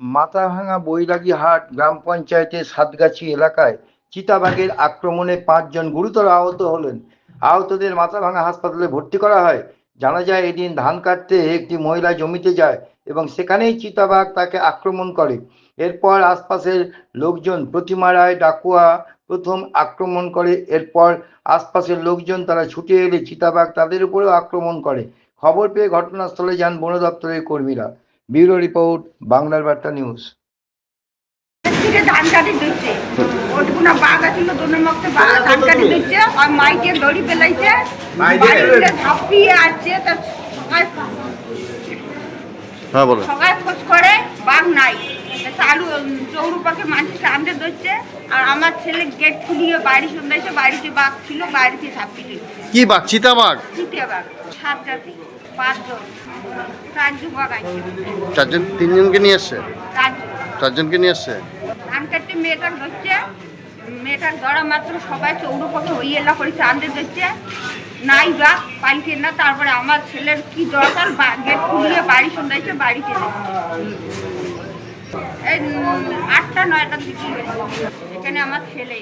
মাথাভাঙা বৈরাগী হাট গ্রাম পঞ্চায়েতের সাতগাছি এলাকায় চিতাবাঘের আক্রমণে পাঁচজন গুরুতর আহত হলেন। আহতদের মাথাভাঙা হাসপাতালে ভর্তি করা হয়। জানা যায়, এদিন ধান কাটতে একটি মহিলা জমিতে যায় এবং সেখানেই চিতাবাঘ তাকে আক্রমণ করে। এরপর আশপাশের লোকজন প্রতিমা রায় ডাকুয়া প্রথম আক্রমণ করে। এরপর আশপাশের লোকজন তারা ছুটে এলে চিতাবাঘ তাদের উপরেও আক্রমণ করে। খবর পেয়ে ঘটনাস্থলে যান বন দপ্তরের কর্মীরা। ব্যুরো রিপোর্ট বাংলার বার্তা নিউজ। থেকে ধান কাটি দিচ্ছে। ওটুকুনা বাঘ আছিল দুনের মধ্যে ধান কাটি দিচ্ছে আর মাইকে দড়ি পেলাইছে ঝাঁপিয়ে আসছে তার সবাই হ্যাঁ বলো খোঁজ করে বাঘ নাই। তা চালু চৌরুপাকে মানুষ টানতে ধরছে আর আমার ছেলে গেট খুলিয়ে বাড়ি শুনতেছে বাড়িতে বাঘ ছিল বাড়িতে ঝাঁপিয়ে কি বাঘ? চিতা বাঘ তৃতীয় বাঘ সাত জাতি পাঁচজন চারজন তিনজনকে নিয়ে এসছে চারজন। চারজনকে নিয়ে এসছে ধান কাটতে মেয়েটার ধরছে মেয়েটার ধরা মাত্র সবাই ওই এলা করে চাঁদে ধরছে নাই বা পাইছে না তারপরে আমার ছেলের কি দরকার? গেট খুলিয়ে বাড়ি শুনতেছে বাড়িতে। এই আটটা নয়টার দিকে। এখানে আমার ছেলে।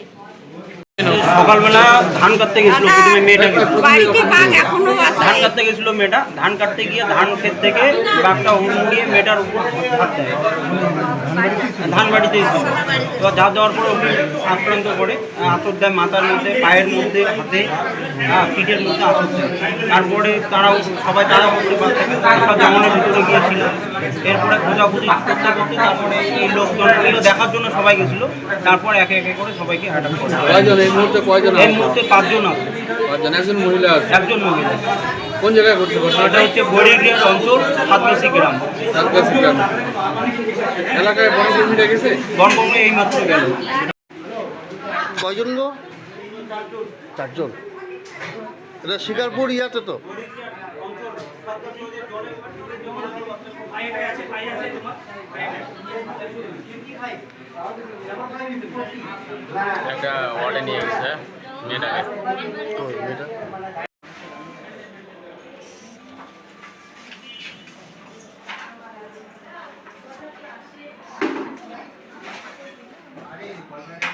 সকালবেলা ধান কাটতে গেছিল প্রথমে আছে ধান কাটতে গেছিল মেয়েটা ধান কাটতে গিয়ে ধান ক্ষেত থেকে বাঘটা উড়িয়ে মেয়েটার উপর ধান বাড়িতে এসেছিল এবার ঝাঁপ দেওয়ার পরে ওকে আক্রান্ত করে আঁচড় দেয় মাথার মধ্যে পায়ের মধ্যে হাতে হ্যাঁ, পিঠের মধ্যে আঁচড় দেয়। তারপরে তারাও সবাই তারা করতে পারছে জঙ্গলের ভিতরে গিয়েছিল। এরপরে খোঁজাখুঁজি করতে করতে তারপরে এই লোকজন এগুলো দেখার জন্য সবাই গেছিল। তারপর একে একে করে সবাইকে অ্যাটাক করে কয়জন এই মুহূর্তে কয়জন এই মুহূর্তে পাঁচজন আছে। পাঁচজন একজন মহিলা আছে। একজন মহিলা কোন জায়গায় ঘটছে ঘটনাটা? হচ্ছে বড়িগ্রিয়ার অঞ্চল সাতবাসী গ্রাম। চাঁদগাছি গ্রাম। এলাকায় বনকর্মীরা গেছে? বনভূমি এই মাত্র গেল। কয়জন গো? চারজন। এটা শিকারপুর ইয়াতে তো একটা ওয়ার্ডে নিয়ে গেছে মেয়েটা? মা